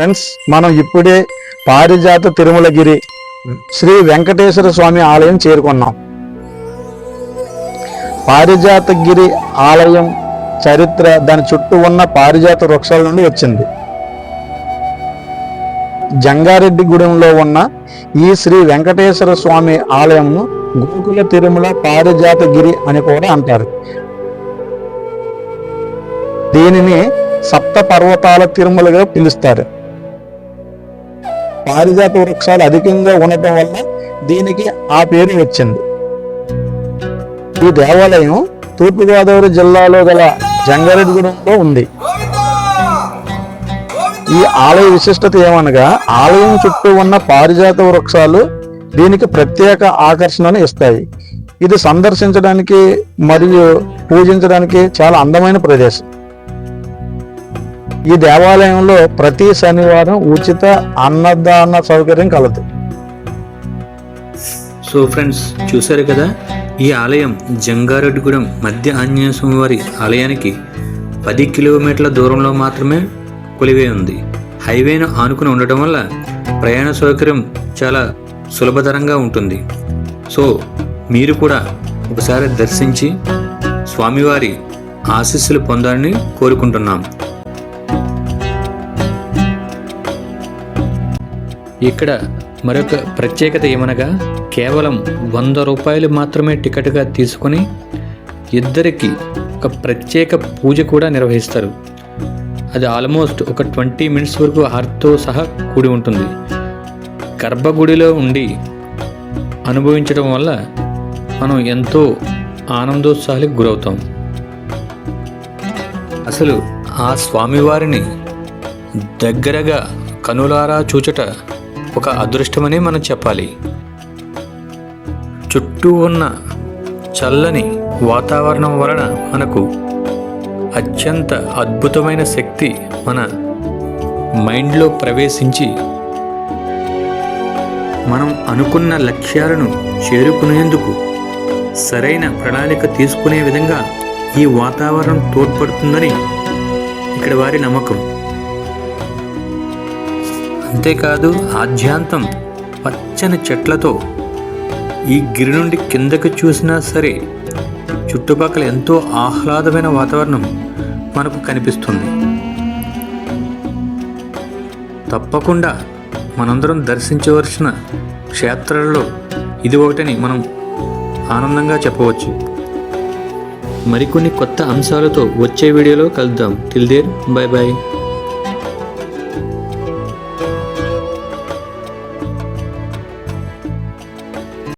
Friends మనం ఇప్పుడే పారిజాత తిరుమలగిరి శ్రీ వెంకటేశ్వర స్వామి ఆలయం చేరుకున్నాం. పారిజాతగిరి ఆలయం చరిత్ర దాని చుట్టూ ఉన్న పారిజాత వృక్షాల నుండి వచ్చింది. జంగారెడ్డిగూడెంలో ఉన్న ఈ శ్రీ వెంకటేశ్వర స్వామి ఆలయంను గోకుల తిరుమల పారిజాతగిరి అని కూడా అంటారు. దీనిని సప్త పర్వతాల తిరుమలగా పిలుస్తారు. పారిజాత వృక్షాలు అధికంగా ఉండటం వల్ల దీనికి ఆ పేరు వచ్చింది. ఈ దేవాలయం తూర్పుగోదావరి జిల్లాలో గల జంగారెడ్డిగూడెంలో ఉంది. ఈ ఆలయ విశిష్టత ఏమనగా ఆలయం చుట్టూ ఉన్న పారిజాత వృక్షాలు దీనికి ప్రత్యేక ఆకర్షణను ఇస్తాయి. ఇది సందర్శించడానికి మరియు పూజించడానికి చాలా అందమైన ప్రదేశం. ఈ దేవాలయంలో ప్రతి శనివారం ఉచిత అన్నదాన సౌకర్యం కలదు. సో ఫ్రెండ్స్ చూశారు కదా? ఈ ఆలయం జంగారెడ్డిగూడెం మధ్య ఆంజనేయ స్వామివారి ఆలయానికి పది కిలోమీటర్ల దూరంలో మాత్రమే కొలివే ఉంది. హైవేను ఆనుకుని ఉండటం వల్ల ప్రయాణ సౌకర్యం చాలా సులభతరంగా ఉంటుంది. సో మీరు కూడా ఒకసారి దర్శించి స్వామివారి ఆశీస్సులు పొందాలని కోరుకుంటున్నాం. ఇక్కడ మరొక ప్రత్యేకత ఏమనగా కేవలం వంద రూపాయలు మాత్రమే టికెట్గా తీసుకొని ఇద్దరికి ఒక ప్రత్యేక పూజ కూడా నిర్వహిస్తారు. అది ఆల్మోస్ట్ ఒక ట్వంటీ మినిట్స్ వరకు హార్ట్తో సహా కూడి ఉంటుంది. గర్భగుడిలో ఉండి అనుభవించడం వల్ల మనం ఎంతో ఆనందోత్సాహాలకు గురవుతాం. అసలు ఆ స్వామివారిని దగ్గరగా కనులారా చూచట ఒక అదృష్టమని మనం చెప్పాలి. చుట్టూ ఉన్న చల్లని వాతావరణం వలన మనకు అత్యంత అద్భుతమైన శక్తి మన మైండ్లో ప్రవేశించి మనం అనుకున్న లక్ష్యాలను చేరుకునేందుకు సరైన ప్రణాళిక తీసుకునే విధంగా ఈ వాతావరణం తోడ్పడుతుందని ఇక్కడ వారి నమ్మకం. అంతేకాదు ఆద్యాంతం పచ్చని చెట్లతో ఈ గిరి నుండి కిందకు చూసినా సరే చుట్టుపక్కల ఎంతో ఆహ్లాదమైన వాతావరణం మనకు కనిపిస్తుంది. తప్పకుండా మనందరం దర్శించవలసిన క్షేత్రాలలో ఇది ఒకటని మనం ఆనందంగా చెప్పవచ్చు. మరికొన్ని కొత్త అంశాలతో వచ్చే వీడియోలో కలుద్దాం. Till there bye bye